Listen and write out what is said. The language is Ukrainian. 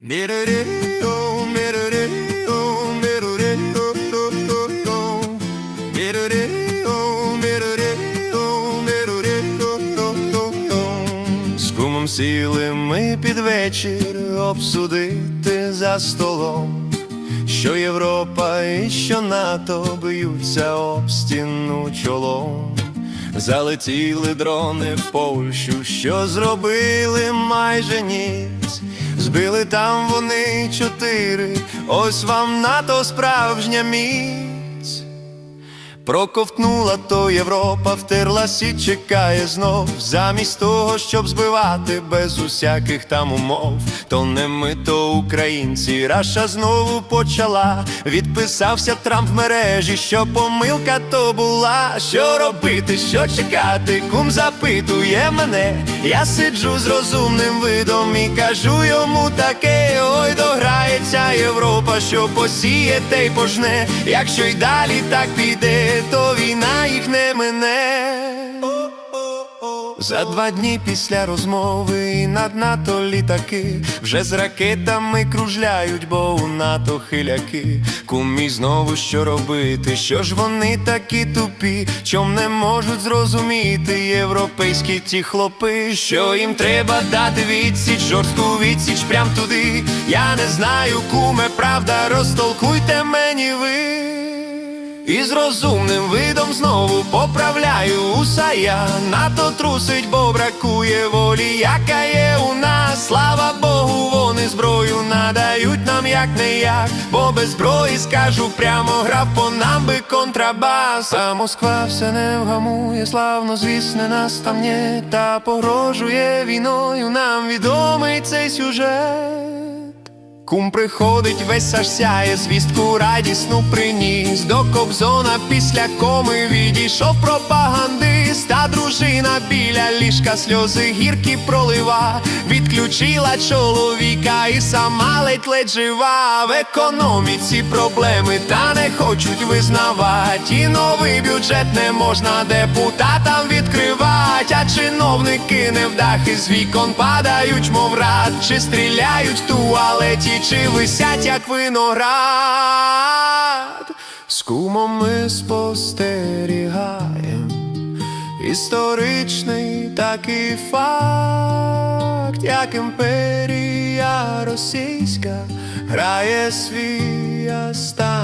З кумом сіли ми під вечір обсудити за столом, що Європа і що НАТО б'ються об стіну чолом. Залетіли дрони в Польщу, що зробили майже ніц. Збили там вони чотири, ось вам НАТО справжня міць. Проковтнула то Європа, втерлась і чекає знов, замість того, щоб збивати без усяких там умов, то не ми, то українці, Раша знову почала. Відписався Трамп в мережі, що помилка то була. Що робити, що чекати? Кум запитує мене. Я сиджу з розумним видом і кажу йому таке: ой, дограється Європа, що посіє те й пожне. Якщо й далі так піде, то війна їх не мине. За два дні після розмови над НАТО літаки вже з ракетами кружляють, бо у НАТО хиляки. Кумі знову що робити? Що ж вони такі тупі? Чом не можуть зрозуміти європейські ті хлопи? Що їм треба дати відсіч, жорстку відсіч прям туди. Я не знаю, куме, правда, розтолкуйте мені ви. І з розумним видом знову поправляю уса я НАТО трусить, бо бракує волі, яка є у нас. Слава Богу, вони зброю надають нам як не як, бо без зброї скажу прямо грав по нам би контрабас. А Москва все не вгамує, славно, звісне нас там не та погрожує війною. Нам відомий цей сюжет. Кум приходить, весь аж сяє, звістку радісну приніс. До Кобзона після коми відійшов пропагандист А дружина біля ліжка сльози гіркі пролива Відключила чоловіка і сама ледь ледь жива. В економіці проблеми та не хочуть визнавати І новий бюджет не можна депутатам відкривати А чиновники невдахи з вікон падають, мов рад Чи стріляють в туалеті, чи висять, як виноград. З кумом ми спостерігаєм. Історичний такий факт, як імперія російська грає свій останній